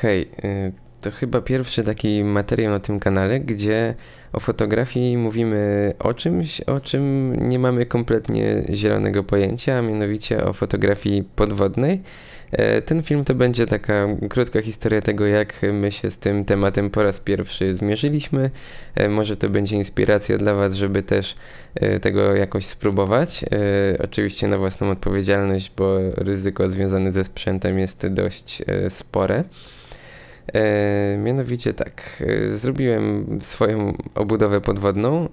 Hej, y, to chyba pierwszy taki materiał na tym kanale, gdzie o fotografii mówimy o czymś, o czym nie mamy kompletnie zielonego pojęcia, a mianowicie o fotografii podwodnej. E, Ten film to będzie taka krótka historia tego, jak my się z tym tematem po raz pierwszy zmierzyliśmy. E, Może to będzie inspiracja dla Was, żeby też e, tego jakoś spróbować. Oczywiście na własną odpowiedzialność, bo ryzyko związane ze sprzętem jest dość spore. E, mianowicie tak, e, zrobiłem swoją obudowę podwodną, e,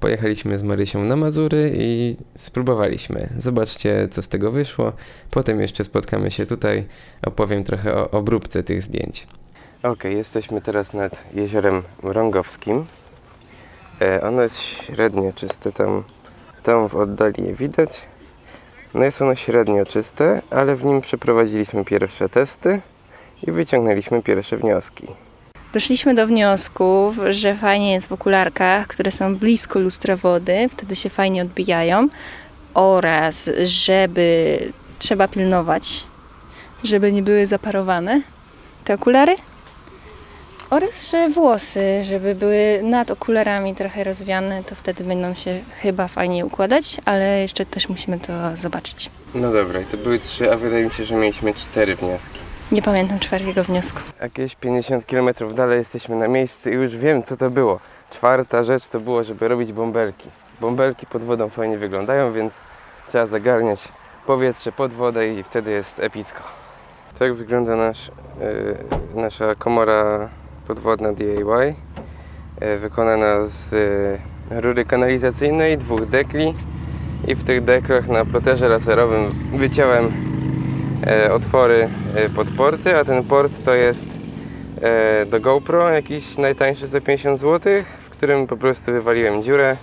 pojechaliśmy z Marysią na Mazury i spróbowaliśmy. Zobaczcie, co z tego wyszło. Potem jeszcze spotkamy się tutaj, opowiem trochę o obróbce tych zdjęć. Ok, jesteśmy teraz nad jeziorem Mrągowskim. E, ono jest średnio czyste, tam, tam w oddali je widać. No jest ono średnio czyste, ale w nim przeprowadziliśmy pierwsze testy i wyciągnęliśmy pierwsze wnioski. Doszliśmy do wniosków, że fajnie jest w okularkach, które są blisko lustra wody, wtedy się fajnie odbijają oraz żeby trzeba pilnować, żeby nie były zaparowane te okulary oraz że włosy, żeby były nad okularami trochę rozwiane, to wtedy będą się chyba fajnie układać, ale jeszcze też musimy to zobaczyć. No dobra, i to były trzy, a wydaje mi się, że mieliśmy cztery wnioski. Nie pamiętam czwartego wniosku. Jakieś 50 km dalej jesteśmy na miejscu i już wiem, co to było. Czwarta rzecz to było, żeby robić bąbelki. Bąbelki pod wodą fajnie wyglądają, więc trzeba zagarniać powietrze pod wodę i wtedy jest epicko. Tak wygląda nasz, yy, nasza komora podwodna DIY. Yy, wykonana z yy, rury kanalizacyjnej, dwóch dekli i w tych deklach na ploterze laserowym wyciąłem otwory e, pod porty, a ten port to jest e, do GoPro, jakiś najtańszy za 50 zł, w którym po prostu wywaliłem dziurę,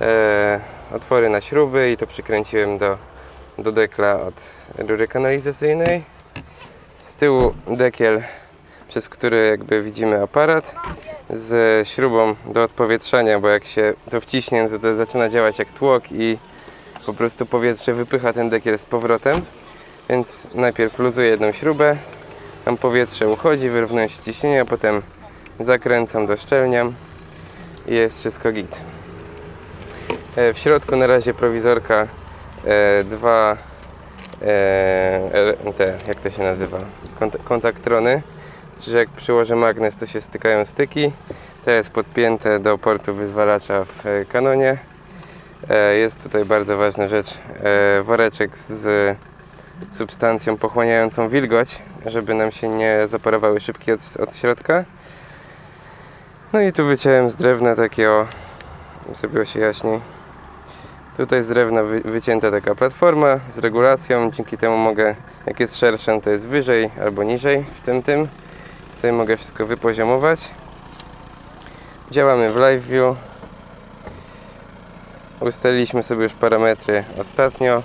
e, otwory na śruby i to przykręciłem do, do dekla od rury kanalizacyjnej. Z tyłu dekiel, przez który jakby widzimy aparat z śrubą do odpowietrzania, bo jak się to wciśnie, to, to zaczyna działać jak tłok i po prostu powietrze wypycha ten dekiel z powrotem. Więc najpierw luzuję jedną śrubę, tam powietrze uchodzi, wyrównuje się ciśnienie, a potem zakręcam, doszczelniam i jest wszystko git. E, W środku na razie prowizorka e, dwa e, te, jak to się nazywa, Kont- kontaktrony, że jak przyłożę magnes to się stykają styki. To jest podpięte do portu wyzwalacza w e, kanonie. E, Jest tutaj bardzo ważna rzecz, e, woreczek z substancją pochłaniającą wilgoć, żeby nam się nie zaparowały szybki od, od środka. No i tu wyciąłem z drewna takie o, zrobiło się jaśniej. Tutaj z drewna wy, wycięta taka platforma z regulacją, dzięki temu mogę, jak jest szersza, to jest wyżej albo niżej w tym tym. Sobie mogę wszystko wypoziomować. Działamy w live view. Ustaliliśmy sobie już parametry ostatnio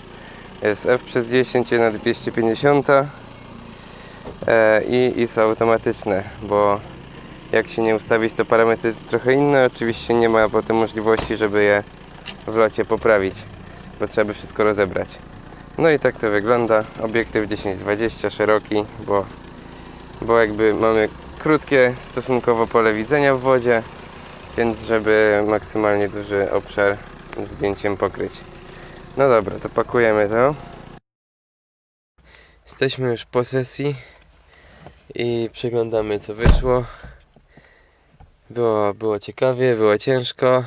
jest F przez 10 na 250 e, i ISO automatyczne, bo jak się nie ustawić to parametry trochę inne, oczywiście nie ma potem możliwości, żeby je w locie poprawić, bo trzeba by wszystko rozebrać. No i tak to wygląda, obiektyw 10-20 szeroki, bo, bo jakby mamy krótkie stosunkowo pole widzenia w wodzie, więc żeby maksymalnie duży obszar zdjęciem pokryć. No dobra, to pakujemy to. Jesteśmy już po sesji i przeglądamy co wyszło. Było, było ciekawie, było ciężko.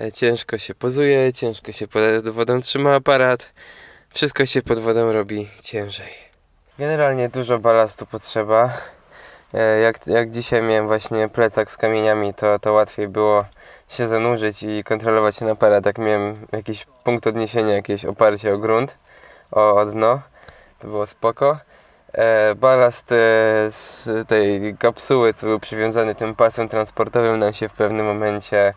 E, Ciężko się pozuje, ciężko się pod wodą trzyma aparat. Wszystko się pod wodą robi ciężej. Generalnie dużo balastu potrzeba. E, Jak, jak dzisiaj miałem właśnie plecak z kamieniami, to, to łatwiej było się zanurzyć i kontrolować ten aparat, jak miałem jakiś punkt odniesienia, jakieś oparcie o grunt, o, o dno, to było spoko. E, balast e, z tej kapsuły, co był przywiązany tym pasem transportowym, nam się w pewnym momencie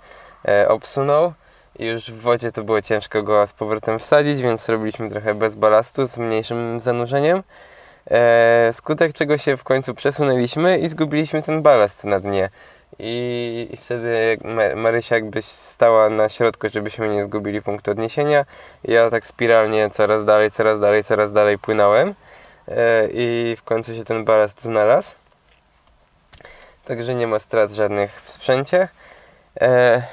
e, obsunął i już w wodzie to było ciężko go z powrotem wsadzić, więc robiliśmy trochę bez balastu, z mniejszym zanurzeniem. E, skutek czego się w końcu przesunęliśmy i zgubiliśmy ten balast na dnie. I, wtedy Marysia jakby stała na środku, żebyśmy nie zgubili punktu odniesienia. Ja tak spiralnie coraz dalej, coraz dalej, coraz dalej płynąłem. E, I w końcu się ten balast znalazł. Także nie ma strat żadnych w sprzęcie. E,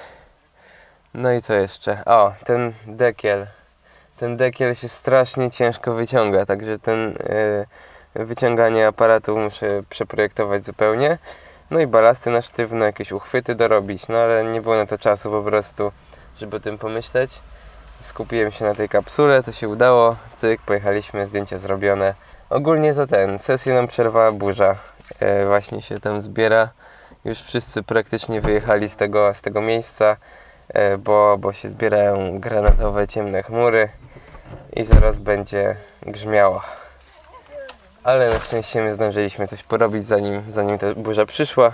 no i co jeszcze? O, ten dekiel. Ten dekiel się strasznie ciężko wyciąga, także ten e, wyciąganie aparatu muszę przeprojektować zupełnie. No i balasty na sztywno, jakieś uchwyty dorobić, no ale nie było na to czasu po prostu, żeby o tym pomyśleć. Skupiłem się na tej kapsule, to się udało, cyk, pojechaliśmy, zdjęcia zrobione. Ogólnie to ten, sesję nam przerwała burza, e, właśnie się tam zbiera. Już wszyscy praktycznie wyjechali z tego, z tego miejsca, e, bo, bo się zbierają granatowe, ciemne chmury i zaraz będzie grzmiało. Ale na szczęście my zdążyliśmy coś porobić zanim, zanim ta burza przyszła.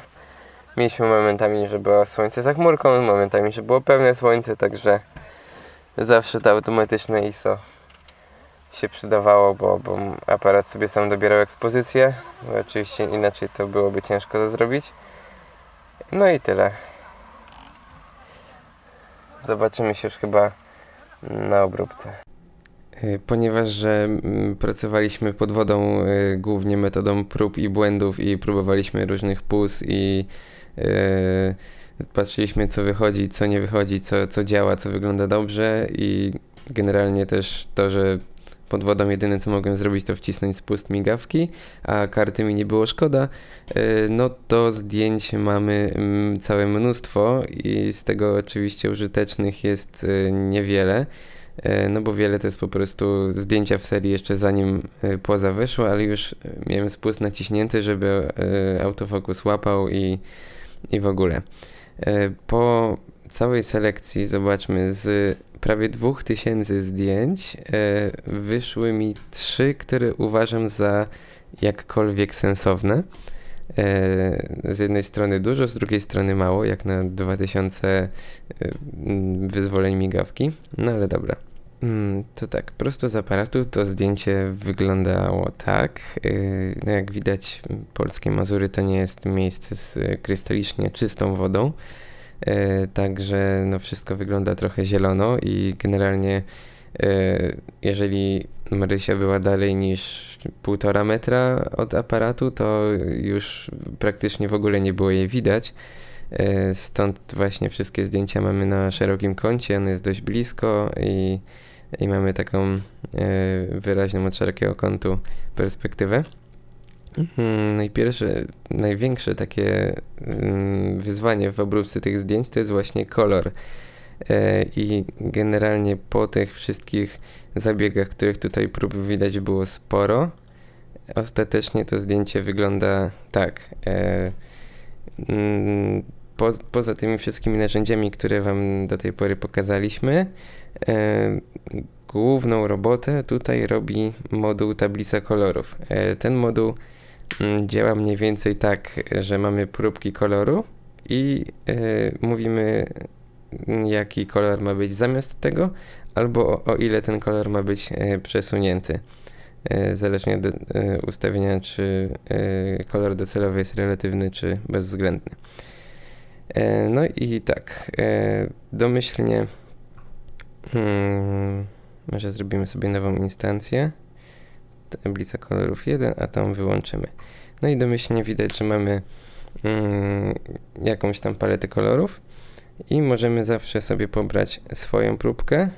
Mieliśmy momentami, że było słońce za chmurką, momentami, że było pełne słońce, także zawsze to automatyczne ISO się przydawało, bo, bo aparat sobie sam dobierał ekspozycję. Oczywiście inaczej to byłoby ciężko to zrobić. No i tyle. Zobaczymy się już chyba na obróbce. Y, Ponieważ, że mm, pracowaliśmy pod wodą y, głównie metodą prób i błędów i próbowaliśmy różnych pus i y, patrzyliśmy co wychodzi, co nie wychodzi, co, co działa, co wygląda dobrze i generalnie też to, że pod wodą jedyne co mogłem zrobić to wcisnąć spust migawki, a karty mi nie było szkoda, no to zdjęć mamy mm, całe mnóstwo i z tego oczywiście użytecznych jest niewiele. E, No bo wiele to jest po prostu zdjęcia w serii jeszcze zanim e, poza wyszła, ale już e, miałem spust naciśnięty, żeby autofokus łapał i, i w ogóle. Po całej selekcji, zobaczmy, z prawie 2000 zdjęć wyszły mi trzy, które uważam za jakkolwiek sensowne. Z jednej strony dużo, z drugiej strony mało, jak na 2000 e, mm, wyzwoleń migawki. No ale dobra. Mm, To tak, prosto z aparatu to zdjęcie wyglądało tak. Yy, No jak widać, polskie Mazury to nie jest miejsce z y, krystalicznie czystą wodą. Yy, Także no wszystko wygląda trochę zielono i generalnie yy, jeżeli Marysia była dalej niż półtora metra od aparatu, to już praktycznie w ogóle nie było jej widać. E, Stąd właśnie wszystkie zdjęcia mamy na szerokim kącie, ono jest dość blisko i, i mamy taką e, wyraźną od szerokiego kątu perspektywę. Mhm, No i pierwsze, największe takie mm, wyzwanie w obróbce tych zdjęć to jest właśnie kolor. E, I generalnie po tych wszystkich zabiegach, których tutaj prób widać było sporo, ostatecznie to zdjęcie wygląda tak. Mm, po, poza tymi wszystkimi narzędziami, które Wam do tej pory pokazaliśmy, e, główną robotę tutaj robi moduł tablica kolorów. E, ten moduł mm, działa mniej więcej tak, że mamy próbki koloru i e, mówimy, jaki kolor ma być zamiast tego, albo o, o ile ten kolor ma być przesunięty. E, Zależnie od e, ustawienia, czy e, kolor docelowy jest relatywny, czy bezwzględny. No i tak, domyślnie hmm, może zrobimy sobie nową instancję. Tablica kolorów 1, a tą wyłączymy. No i domyślnie widać, że mamy mm, jakąś tam paletę kolorów i możemy zawsze sobie pobrać swoją próbkę.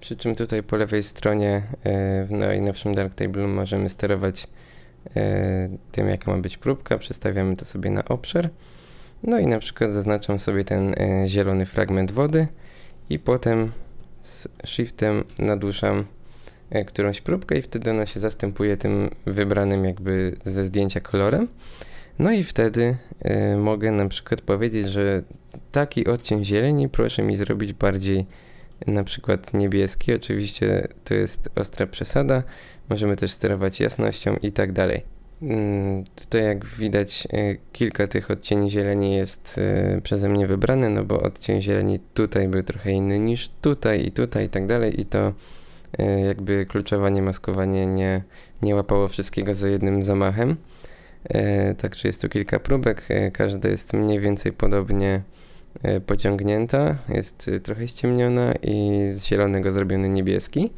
Przy czym tutaj po lewej stronie e, w najnowszym Darktable możemy sterować e, tym, jaka ma być próbka. Przestawiamy to sobie na obszar. No i na przykład zaznaczam sobie ten e, zielony fragment wody i potem z shiftem naduszam którąś próbkę i wtedy ona się zastępuje tym wybranym jakby ze zdjęcia kolorem. No i wtedy mogę na przykład powiedzieć, że taki odcień zieleni proszę mi zrobić bardziej na przykład niebieski. Oczywiście to jest ostra przesada. Możemy też sterować jasnością i tak dalej. Mm, Tutaj jak widać e, kilka tych odcieni zieleni jest e, przeze mnie wybrane, no bo odcień zieleni tutaj był trochę inny niż tutaj i tutaj i tak dalej i to e, jakby kluczowanie, maskowanie nie, nie łapało wszystkiego za jednym zamachem. Także jest tu kilka próbek, każda jest mniej więcej podobnie pociągnięta, jest e, trochę ściemniona i z zielonego zrobiony niebieski.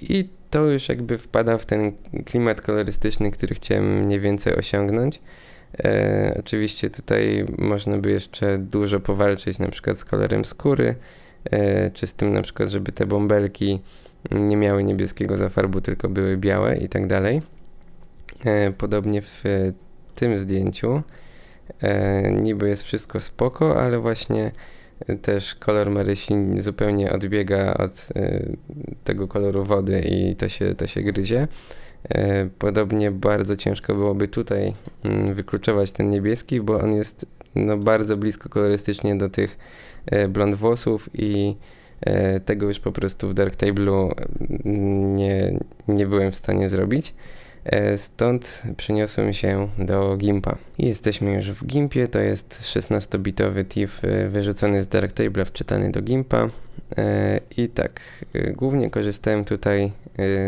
I to już jakby wpada w ten klimat kolorystyczny, który chciałem mniej więcej osiągnąć. E, oczywiście tutaj można by jeszcze dużo powalczyć na przykład z kolorem skóry, e, czy z tym na przykład, żeby te bąbelki nie miały niebieskiego zafarbu, tylko były białe i tak dalej. E, podobnie w tym zdjęciu e, niby jest wszystko spoko, ale właśnie e, też kolor Marysi zupełnie odbiega od e, tego koloru wody i to się, to się gryzie. E, Podobnie bardzo ciężko byłoby tutaj mm, wykluczować ten niebieski, bo on jest no, bardzo blisko kolorystycznie do tych e, blond włosów i e, tego już po prostu w Dark Table'u mm, nie, nie byłem w stanie zrobić. E, Stąd przeniosłem się do Gimpa. Jesteśmy już w Gimpie, to jest 16-bitowy TIFF e, wyrzucony z Dark Table'a, wczytany do Gimpa. E, I tak, głównie korzystałem tutaj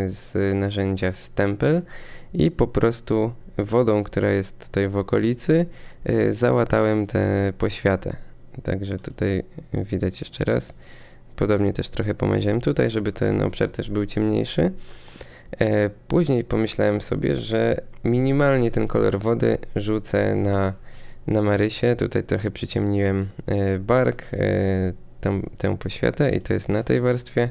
z narzędzia Stempel i po prostu wodą, która jest tutaj w okolicy, załatałem tę poświatę. Także tutaj widać jeszcze raz. Podobnie też trochę pomaziałem tutaj, żeby ten obszar też był ciemniejszy. E, Później pomyślałem sobie, że minimalnie ten kolor wody rzucę na, na Marysie. Tutaj trochę przyciemniłem e, bark, e, tam, tę poświatę i to jest na tej warstwie.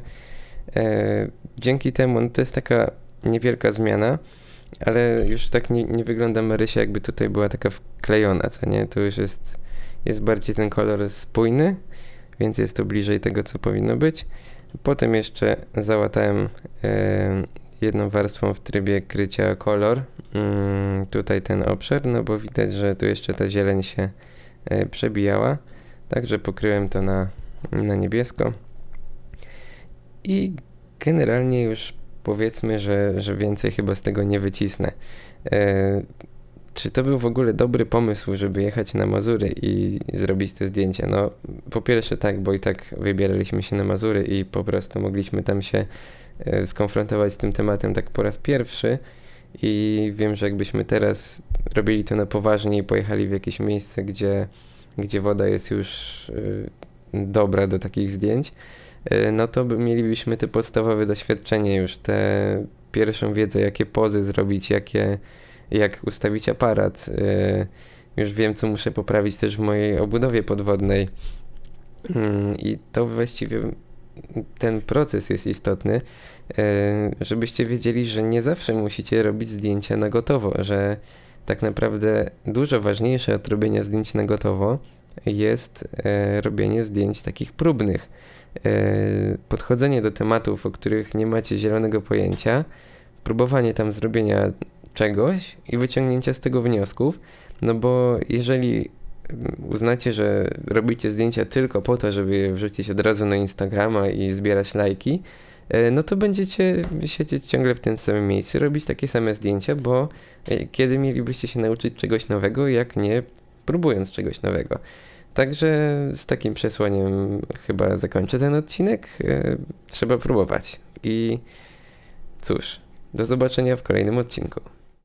Dzięki temu no to jest taka niewielka zmiana, ale już tak nie, nie wygląda Marysia jakby tutaj była taka wklejona, co nie? To już jest, jest bardziej ten kolor spójny, więc jest to bliżej tego, co powinno być. Potem jeszcze załatałem jedną warstwą w trybie krycia kolor. Mm, tutaj ten obszar, no bo widać, że tu jeszcze ta zieleń się e, przebijała. Także pokryłem to na, na niebiesko. I generalnie już powiedzmy, że, że więcej chyba z tego nie wycisnę. E, czy to był w ogóle dobry pomysł, żeby jechać na Mazury i zrobić te zdjęcia? No, po pierwsze tak, bo i tak wybieraliśmy się na Mazury i po prostu mogliśmy tam się skonfrontować z tym tematem tak po raz pierwszy. I wiem, że jakbyśmy teraz robili to na poważnie i pojechali w jakieś miejsce, gdzie, gdzie woda jest już y, dobra do takich zdjęć, y, no to by, mielibyśmy te podstawowe doświadczenie, już tę pierwszą wiedzę, jakie pozy zrobić, jakie, jak ustawić aparat. Już wiem, co muszę poprawić też w mojej obudowie podwodnej. Mm, I to właściwie ten proces jest istotny, e, żebyście wiedzieli, że nie zawsze musicie robić zdjęcia na gotowo, że tak naprawdę dużo ważniejsze od robienia zdjęć na gotowo jest e, robienie zdjęć takich próbnych. E, Podchodzenie do tematów, o których nie macie zielonego pojęcia, próbowanie tam zrobienia czegoś i wyciągnięcia z tego wniosków, no bo jeżeli uznacie, że robicie zdjęcia tylko po to, żeby je wrzucić od razu na Instagrama i zbierać lajki, e, no to będziecie siedzieć ciągle w tym samym miejscu, robić takie same zdjęcia, bo e, kiedy mielibyście się nauczyć czegoś nowego, jak nie próbując czegoś nowego. Także z takim przesłaniem chyba zakończę ten odcinek. E, Trzeba próbować. I cóż, do zobaczenia w kolejnym odcinku.